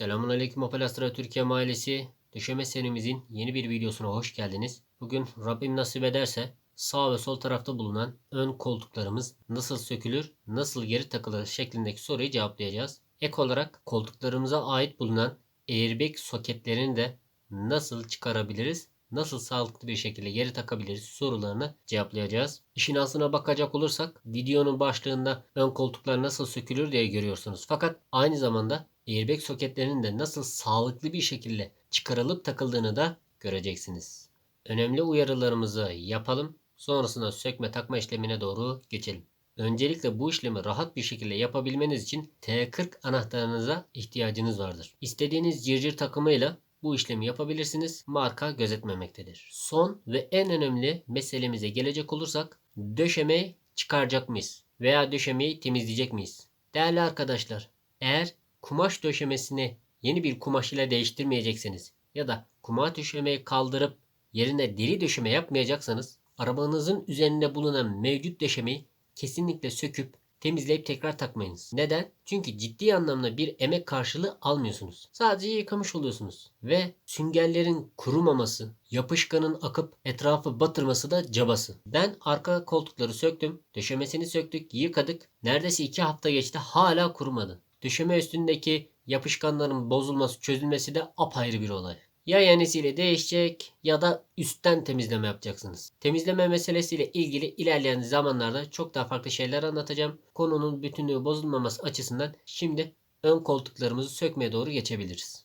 Selamünaleyküm Opel Astra Türkiye ailesi. Döşeme serimizin yeni bir videosuna hoş geldiniz. Bugün Rabbim nasip ederse sağ ve sol tarafta bulunan ön koltuklarımız nasıl sökülür, nasıl geri takılır şeklindeki soruyu cevaplayacağız. Ek olarak koltuklarımıza ait bulunan airbag soketlerini de nasıl çıkarabiliriz, nasıl sağlıklı bir şekilde geri takabiliriz sorularını cevaplayacağız. İşin aslına bakacak olursak videonun başlığında ön koltuklar nasıl sökülür diye görüyorsunuz. Fakat aynı zamanda airbag soketlerinin de nasıl sağlıklı bir şekilde çıkarılıp takıldığını da göreceksiniz. Önemli uyarılarımızı yapalım. Sonrasında sökme takma işlemine doğru geçelim. Öncelikle bu işlemi rahat bir şekilde yapabilmeniz için T40 anahtarınıza ihtiyacınız vardır. İstediğiniz cırcır takımıyla bu işlemi yapabilirsiniz. Marka gözetmemektedir. Son ve en önemli meselemize gelecek olursak döşemeyi çıkaracak mıyız? Veya döşemeyi temizleyecek miyiz? Değerli arkadaşlar eğer kumaş döşemesini yeni bir kumaş ile değiştirmeyecekseniz ya da kumaş döşemeyi kaldırıp yerine deri döşeme yapmayacaksanız arabanızın üzerinde bulunan mevcut döşemeyi kesinlikle söküp temizleyip tekrar takmayınız. Neden? Çünkü ciddi anlamda bir emek karşılığı almıyorsunuz. Sadece yıkamış oluyorsunuz. Ve süngerlerin kurumaması, yapışkanın akıp etrafı batırması da cabası. Ben arka koltukları söktüm. Döşemesini söktük, yıkadık. Neredeyse iki hafta geçti hala kurumadı. Döşeme üstündeki yapışkanların bozulması, çözülmesi de apayrı bir olay. Ya yenisiyle değişecek ya da üstten temizleme yapacaksınız. Temizleme meselesiyle ilgili ilerleyen zamanlarda çok daha farklı şeyler anlatacağım. Konunun bütünlüğü bozulmaması açısından şimdi ön koltuklarımızı sökmeye doğru geçebiliriz.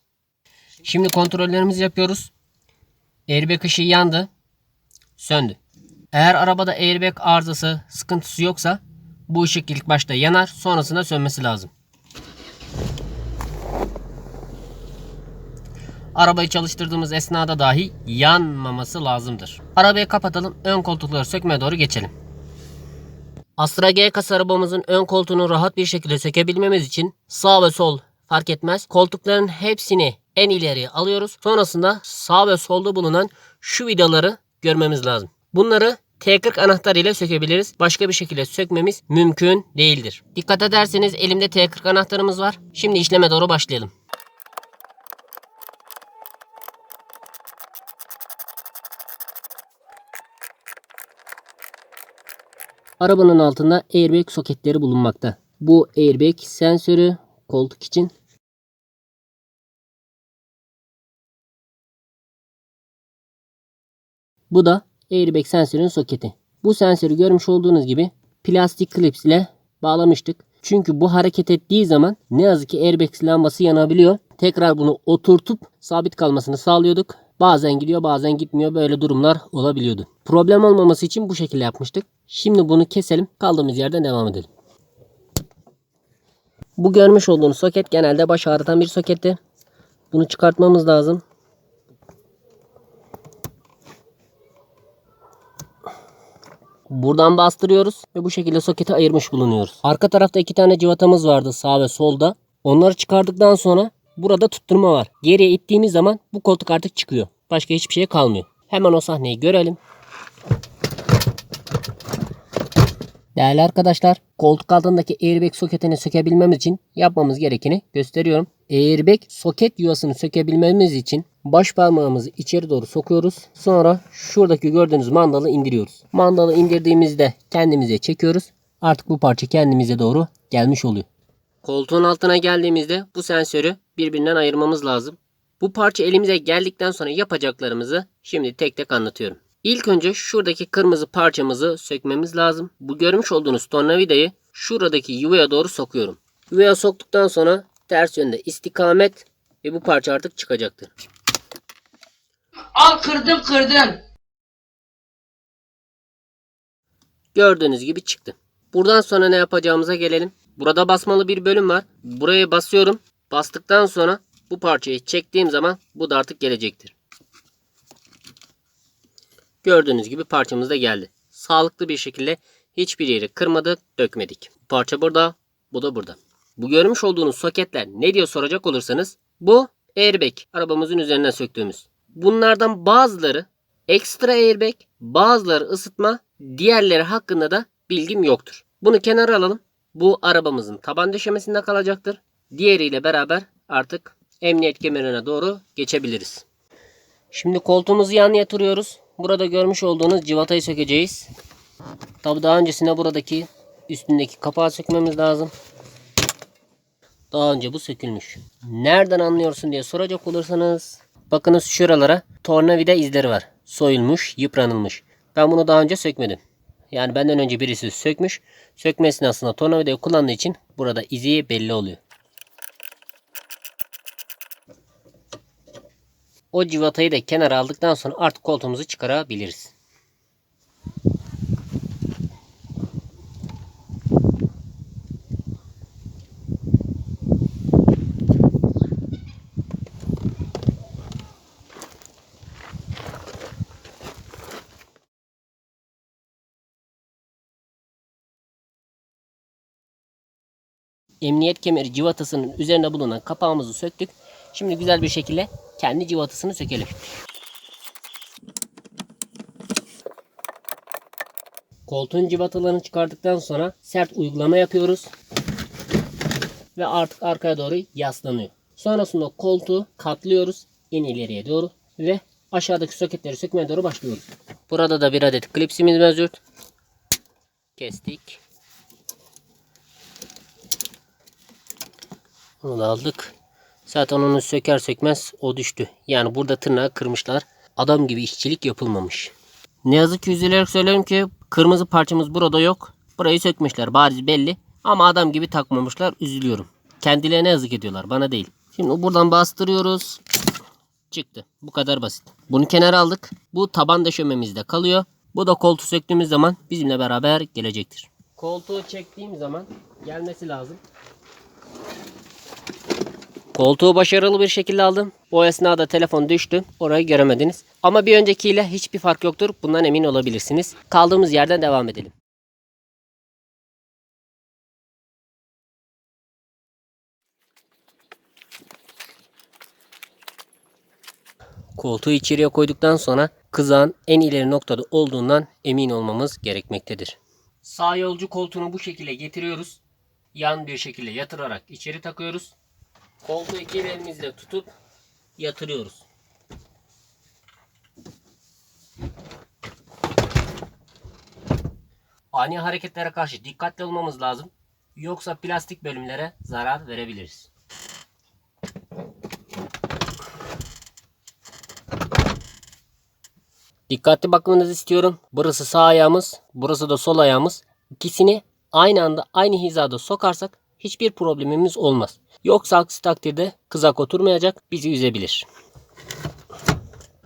Şimdi kontrollerimizi yapıyoruz. Airbag ışığı yandı. Söndü. Eğer arabada airbag arızası, sıkıntısı yoksa bu ışık ilk başta yanar sonrasında sönmesi lazım. Arabayı çalıştırdığımız esnada dahi yanmaması lazımdır. Arabayı kapatalım. Ön koltukları sökmeye doğru geçelim. Astra G kasa arabamızın ön koltuğunu rahat bir şekilde sökebilmemiz için sağ ve sol fark etmez. Koltukların hepsini en ileriye alıyoruz. Sonrasında sağ ve solda bulunan şu vidaları görmemiz lazım. Bunları T40 anahtarı ile sökebiliriz. Başka bir şekilde sökmemiz mümkün değildir. Dikkat ederseniz elimde T40 anahtarımız var. Şimdi işleme doğru başlayalım. Arabanın altında airbag soketleri bulunmakta. Bu airbag sensörü koltuk için Bu da airbag sensörün soketi. Bu sensörü görmüş olduğunuz gibi plastik klips ile bağlamıştık. Çünkü bu hareket ettiği zaman ne yazık ki airbag lambası yanabiliyor. Tekrar bunu oturtup sabit kalmasını sağlıyorduk. Bazen gidiyor bazen gitmiyor böyle durumlar olabiliyordu. Problem olmaması için bu şekilde yapmıştık. Şimdi bunu keselim kaldığımız yerden devam edelim. Bu görmüş olduğunuz soket genelde baş ağrıtan bir soketti. Bunu çıkartmamız lazım. Buradan bastırıyoruz ve bu şekilde soketi ayırmış bulunuyoruz. Arka tarafta iki tane cıvatamız vardı sağ ve solda. Onları çıkardıktan sonra burada tutturma var. Geriye ittiğimiz zaman bu koltuk artık çıkıyor. Başka hiçbir şey kalmıyor. Hemen o sahneyi görelim. Değerli arkadaşlar, koltuk altındaki airbag soketini sökebilmemiz için yapmamız gerekeni gösteriyorum. Airbag soket yuvasını sökebilmemiz için baş parmağımızı içeri doğru sokuyoruz. Sonra şuradaki gördüğünüz mandalı indiriyoruz. Mandalı indirdiğimizde kendimize çekiyoruz. Artık bu parça kendimize doğru gelmiş oluyor. Koltuğun altına geldiğimizde bu sensörü birbirinden ayırmamız lazım. Bu parça elimize geldikten sonra yapacaklarımızı şimdi tek tek anlatıyorum. İlk önce şuradaki kırmızı parçamızı sökmemiz lazım. Bu görmüş olduğunuz tornavidayı şuradaki yuvaya doğru sokuyorum. Yuvaya soktuktan sonra ters yönde istikamet ve bu parça artık çıkacaktır. Al kırdım kırdım. Gördüğünüz gibi çıktı. Buradan sonra ne yapacağımıza gelelim. Burada basmalı bir bölüm var. Buraya basıyorum. Bastıktan sonra bu parçayı çektiğim zaman bu da artık gelecektir. Gördüğünüz gibi parçamız da geldi. Sağlıklı bir şekilde hiçbir yeri kırmadık, dökmedik. Bu parça burada, bu da burada. Bu görmüş olduğunuz soketler ne diye soracak olursanız bu airbag arabamızın üzerinden söktüğümüz. Bunlardan bazıları ekstra airbag, bazıları ısıtma, diğerleri hakkında da bilgim yoktur. Bunu kenara alalım. Bu arabamızın taban döşemesinde kalacaktır. Diğeriyle beraber artık emniyet kemerine doğru geçebiliriz. Şimdi koltuğumuzu yan yatırıyoruz. Burada görmüş olduğunuz civatayı sökeceğiz. Tabi daha öncesinde buradaki üstündeki kapağı sökmemiz lazım. Daha önce bu sökülmüş. Nereden anlıyorsun diye soracak olursanız bakınız şuralara tornavida izleri var. Soyulmuş, yıpranılmış. Ben bunu daha önce sökmedim. Yani benden önce birisi sökmüş. Sökme esnasında tornavidayı kullandığı için burada izi belli oluyor. O civatayı da kenara aldıktan sonra artık koltuğumuzu çıkarabiliriz. Emniyet kemeri civatasının üzerinde bulunan kapağımızı söktük. Şimdi güzel bir şekilde kendi civatasını sökelim. Koltuğun civatalarını çıkardıktan sonra sert uygulama yapıyoruz. Ve artık arkaya doğru yaslanıyor. Sonrasında koltuğu katlıyoruz en ileriye doğru ve aşağıdaki soketleri sökmeye doğru başlıyoruz. Burada da bir adet klipsimiz mevcut. Kestik. Onu da aldık. Zaten onu söker sökmez o düştü. Yani burada tırnağı kırmışlar. Adam gibi işçilik yapılmamış. Ne yazık ki üzülerek söylüyorum ki kırmızı parçamız burada yok. Burayı sökmüşler bariz belli. Ama adam gibi takmamışlar üzülüyorum. Kendilerine yazık ediyorlar bana değil. Şimdi buradan bastırıyoruz. Çıktı. Bu kadar basit. Bunu kenara aldık. Bu taban döşememizde kalıyor. Bu da koltuğu söktüğümüz zaman bizimle beraber gelecektir. Koltuğu çektiğim zaman gelmesi lazım. Koltuğu başarılı bir şekilde aldım. O esnada telefon düştü. Orayı göremediniz. Ama bir öncekiyle hiçbir fark yoktur. Bundan emin olabilirsiniz. Kaldığımız yerden devam edelim. Koltuğu içeriye koyduktan sonra kızağın en ileri noktada olduğundan emin olmamız gerekmektedir. Sağ yolcu koltuğunu bu şekilde getiriyoruz. Yan bir şekilde yatırarak içeri takıyoruz. Koltuğu iki elimizle tutup yatırıyoruz. Ani hareketlere karşı dikkatli olmamız lazım. Yoksa plastik bölümlere zarar verebiliriz. Dikkatli bakmanızı istiyorum. Burası sağ ayağımız, burası da sol ayağımız. İkisini aynı anda aynı hizada sokarsak hiçbir problemimiz olmaz. Yoksa aksi takdirde kızak oturmayacak, bizi üzebilir.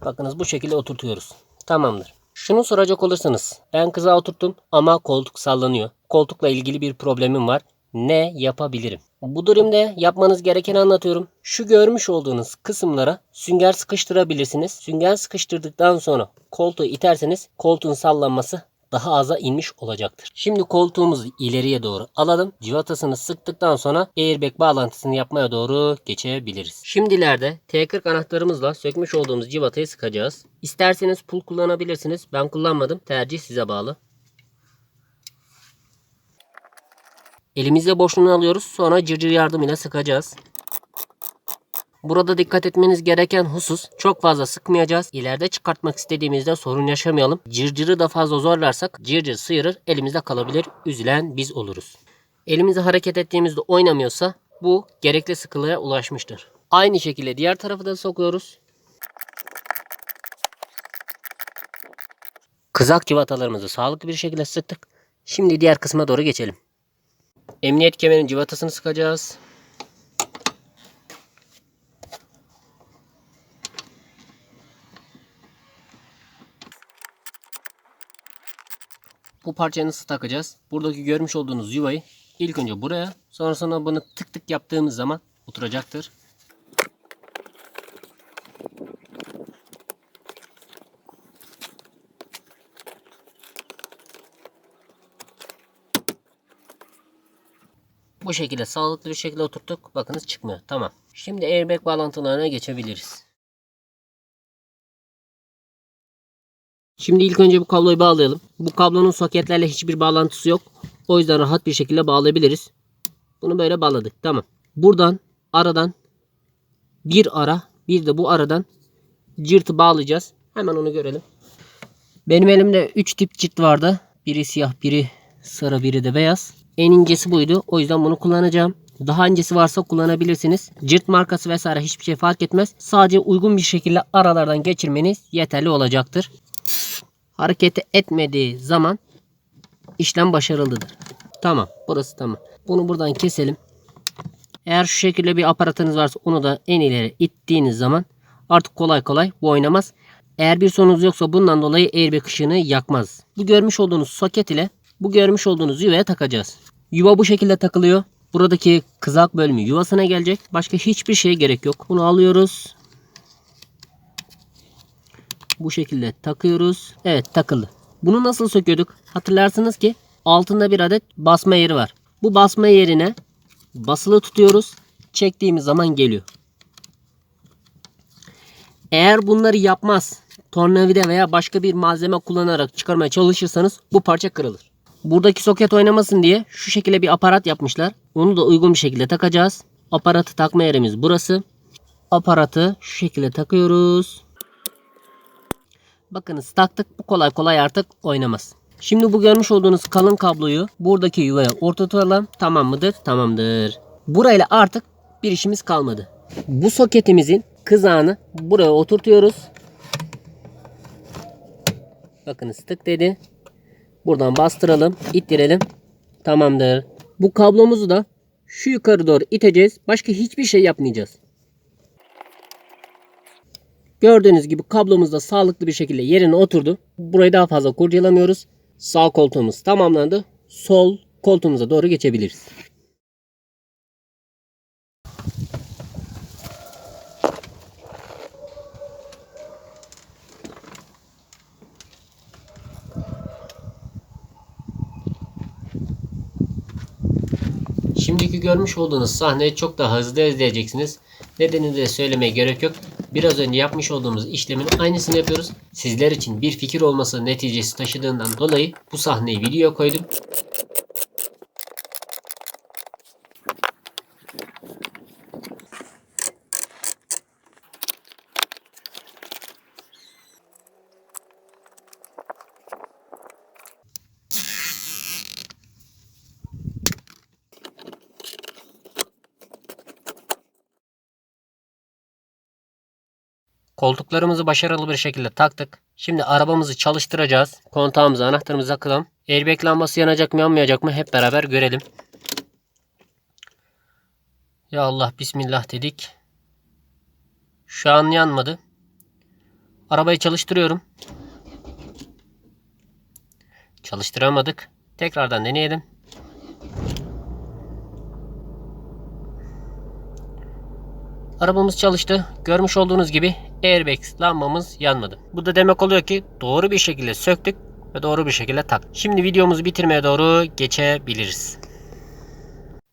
Bakınız bu şekilde oturtuyoruz. Tamamdır. Şunu soracak olursanız ben kızağı oturttum ama koltuk sallanıyor. Koltukla ilgili bir problemim var. Ne yapabilirim? Bu durumda yapmanız gerekeni anlatıyorum. Şu görmüş olduğunuz kısımlara sünger sıkıştırabilirsiniz. Sünger sıkıştırdıktan sonra koltuğu iterseniz koltuğun sallanması daha aza inmiş olacaktır. Şimdi koltuğumuzu ileriye doğru alalım. Civatasını sıktıktan sonra airbag bağlantısını yapmaya doğru geçebiliriz. Şimdilerde T40 anahtarımızla sökmüş olduğumuz civatayı sıkacağız. İsterseniz pul kullanabilirsiniz. Ben kullanmadım. Tercih size bağlı. Elimizle boşluğunu alıyoruz. Sonra cırcır yardımıyla sıkacağız. Burada dikkat etmeniz gereken husus çok fazla sıkmayacağız. İleride çıkartmak istediğimizde sorun yaşamayalım. Cırcırı da fazla zorlarsak cırcır sıyırır elimizde kalabilir. Üzülen biz oluruz. Elimizi hareket ettiğimizde oynamıyorsa bu gerekli sıkılığa ulaşmıştır. Aynı şekilde diğer tarafı da sokuyoruz. Kızak civatalarımızı sağlıklı bir şekilde sıktık. Şimdi diğer kısma doğru geçelim. Emniyet kemerinin civatasını sıkacağız. Bu parçayı nasıl takacağız? Buradaki görmüş olduğunuz yuvayı ilk önce buraya sonrasında bunu tık tık yaptığımız zaman oturacaktır. Bu şekilde sağlıklı bir şekilde oturttuk. Bakınız çıkmıyor. Tamam. Şimdi airbag bağlantılarına geçebiliriz. Şimdi ilk önce bu kabloyu bağlayalım. Bu kablonun soketlerle hiçbir bağlantısı yok. O yüzden rahat bir şekilde bağlayabiliriz. Bunu böyle bağladık. Tamam. Buradan aradan bir ara bir de bu aradan cırtı bağlayacağız. Hemen onu görelim. Benim elimde 3 tip cırt vardı. Biri siyah, biri sarı, biri de beyaz. En incesi buydu. O yüzden bunu kullanacağım. Daha incesi varsa kullanabilirsiniz. Cırt markası vesaire hiçbir şey fark etmez. Sadece uygun bir şekilde aralardan geçirmeniz yeterli olacaktır. Hareket etmediği zaman işlem başarılıdır. Tamam. Burası tamam. Bunu buradan keselim. Eğer şu şekilde bir aparatınız varsa onu da en ileri ittiğiniz zaman artık kolay kolay bu oynamaz. Eğer bir sorunuz yoksa bundan dolayı airbag ışığını yakmaz. Bu görmüş olduğunuz soket ile bu görmüş olduğunuz yuvaya takacağız. Yuva bu şekilde takılıyor. Buradaki kızak bölümü yuvasına gelecek. Başka hiçbir şeye gerek yok. Bunu alıyoruz. Bu şekilde takıyoruz. Evet takıldı. Bunu nasıl söküyorduk? Hatırlarsınız ki altında bir adet basma yeri var. Bu basma yerine basılı tutuyoruz. Çektiğimiz zaman geliyor. Eğer bunları yapmaz, tornavida veya başka bir malzeme kullanarak çıkarmaya çalışırsanız bu parça kırılır. Buradaki soket oynamasın diye şu şekilde bir aparat yapmışlar. Onu da uygun bir şekilde takacağız. Aparatı takma yerimiz burası. Aparatı şu şekilde takıyoruz. Bakınız taktık. Bu kolay kolay artık oynamaz. Şimdi bu görmüş olduğunuz kalın kabloyu buradaki yuvaya ortatalım. Tamam mıdır? Tamamdır. Burayla artık bir işimiz kalmadı. Bu soketimizin kızağını buraya oturtuyoruz. Bakınız tık dedi. Buradan bastıralım, ittirelim. Tamamdır. Bu kablomuzu da şu yukarı doğru iteceğiz. Başka hiçbir şey yapmayacağız. Gördüğünüz gibi kablomuz da sağlıklı bir şekilde yerine oturdu. Burayı daha fazla kurcalamıyoruz. Sağ koltuğumuz tamamlandı. Sol koltuğumuza doğru geçebiliriz. Şimdiki görmüş olduğunuz sahneyi çok daha hızlı izleyeceksiniz. Nedenini de söylemeye gerek yok. Biraz önce yapmış olduğumuz işlemin aynısını yapıyoruz. Sizler için bir fikir olması neticesi taşıdığından dolayı bu sahneyi videoya koydum. Koltuklarımızı başarılı bir şekilde taktık. Şimdi arabamızı çalıştıracağız. Kontağımıza anahtarımızı takalım. Airbag lambası yanacak mı yanmayacak mı hep beraber görelim. Ya Allah bismillah dedik. Şu an yanmadı. Arabayı çalıştırıyorum. Çalıştıramadık. Tekrardan deneyelim. Arabamız çalıştı. Görmüş olduğunuz gibi airbag lambamız yanmadı. Bu da demek oluyor ki doğru bir şekilde söktük ve doğru bir şekilde tak. Şimdi videomuzu bitirmeye doğru geçebiliriz.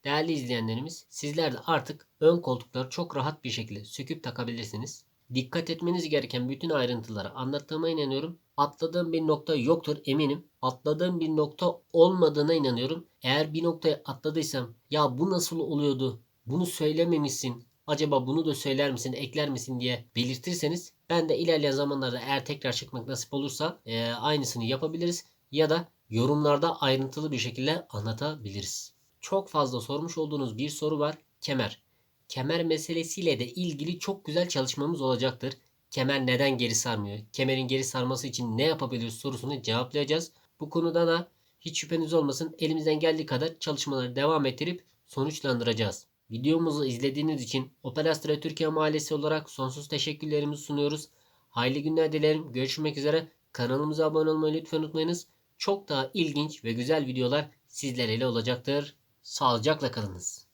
Değerli izleyenlerimiz, sizler de artık ön koltukları çok rahat bir şekilde söküp takabilirsiniz. Dikkat etmeniz gereken bütün ayrıntıları anlattığıma inanıyorum. Atladığım bir nokta yoktur eminim. Atladığım bir nokta olmadığına inanıyorum. Eğer bir noktayı atladıysam ya bu nasıl oluyordu? Bunu söylememişsin. Acaba bunu da söyler misin, ekler misin diye belirtirseniz ben de ilerleyen zamanlarda eğer tekrar çıkmak nasip olursa e, aynısını yapabiliriz ya da yorumlarda ayrıntılı bir şekilde anlatabiliriz. Çok fazla sormuş olduğunuz bir soru var. Kemer. Kemer meselesiyle de ilgili çok güzel çalışmamız olacaktır. Kemer neden geri sarmıyor? Kemerin geri sarması için ne yapabiliriz sorusunu cevaplayacağız. Bu konuda da hiç şüpheniz olmasın elimizden geldiği kadar çalışmaları devam ettirip sonuçlandıracağız. Videomuzu izlediğiniz için Opel Astra Türkiye Mahallesi olarak sonsuz teşekkürlerimizi sunuyoruz. Hayırlı günler dilerim. Görüşmek üzere. Kanalımıza abone olmayı lütfen unutmayınız. Çok daha ilginç ve güzel videolar sizler ile olacaktır. Sağlıcakla kalınız.